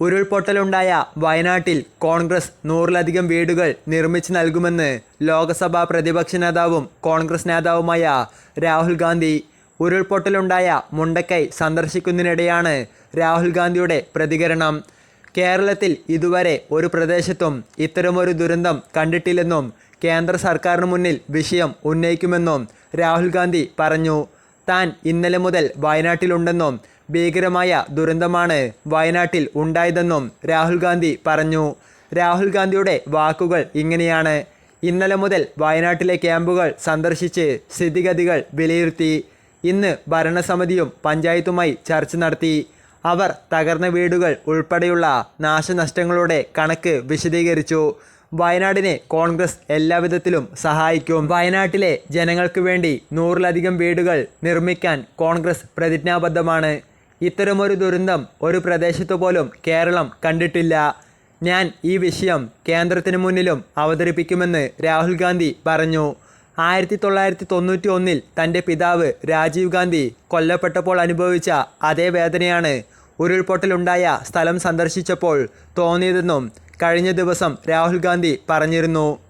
ഉരുൾപൊട്ടലുണ്ടായ വയനാട്ടിൽ കോൺഗ്രസ് നൂറിലധികം വീടുകൾ നിർമ്മിച്ചു നൽകുമെന്ന് ലോക്സഭാ പ്രതിപക്ഷ നേതാവും കോൺഗ്രസ് നേതാവുമായ രാഹുൽ ഗാന്ധി ഉരുൾപൊട്ടലുണ്ടായ മുണ്ടക്കൈ സന്ദർശിക്കുന്നതിനിടെയാണ് രാഹുൽ ഗാന്ധിയുടെ പ്രതികരണം. കേരളത്തിൽ ഇതുവരെ ഒരു പ്രദേശത്തും ഇത്തരമൊരു ദുരന്തം കണ്ടിട്ടില്ലെന്നും കേന്ദ്ര സർക്കാരിന് മുന്നിൽ വിഷയം ഉന്നയിക്കുമെന്നും രാഹുൽ ഗാന്ധി പറഞ്ഞു. താൻ ഇന്നലെ മുതൽ വയനാട്ടിലുണ്ടെന്നും ഭീകരമായ ദുരന്തമാണ് വയനാട്ടിൽ ഉണ്ടായതെന്നും രാഹുൽ ഗാന്ധി പറഞ്ഞു. രാഹുൽ ഗാന്ധിയുടെ വാക്കുകൾ ഇങ്ങനെയാണ്. ഇന്നലെ മുതൽ വയനാട്ടിലെ ക്യാമ്പുകൾ സന്ദർശിച്ച് സ്ഥിതിഗതികൾ വിലയിരുത്തി. ഇന്ന് ഭരണസമിതിയും പഞ്ചായത്തുമായി ചർച്ച നടത്തി. അവർ തകർന്ന വീടുകൾ ഉൾപ്പെടെയുള്ള നാശനഷ്ടങ്ങളുടെ കണക്ക് വിശദീകരിച്ചു. വയനാടിനെ കോൺഗ്രസ് എല്ലാവിധത്തിലും സഹായിക്കും. വയനാട്ടിലെ ജനങ്ങൾക്ക് വേണ്ടി നൂറിലധികം വീടുകൾ നിർമ്മിക്കാൻ കോൺഗ്രസ് പ്രതിജ്ഞാബദ്ധമാണ്. ഇത്തരമൊരു ദുരന്തം ഒരു പ്രദേശത്തു പോലും കേരളം കണ്ടിട്ടില്ല. ഞാൻ ഈ വിഷയം കേന്ദ്രത്തിന് മുന്നിലും അവതരിപ്പിക്കുമെന്ന് രാഹുൽ ഗാന്ധി പറഞ്ഞു. ആയിരത്തി തൊള്ളായിരത്തി തൊണ്ണൂറ്റി ഒന്നിൽ തന്റെ പിതാവ് രാജീവ് ഗാന്ധി കൊല്ലപ്പെട്ടപ്പോൾ അനുഭവിച്ച അതേ വേദനയാണ് ഉരുൾപൊട്ടലുണ്ടായ സ്ഥലം സന്ദർശിച്ചപ്പോൾ തോന്നിയതെന്നും കഴിഞ്ഞ ദിവസം രാഹുൽ ഗാന്ധി പറഞ്ഞിരുന്നു.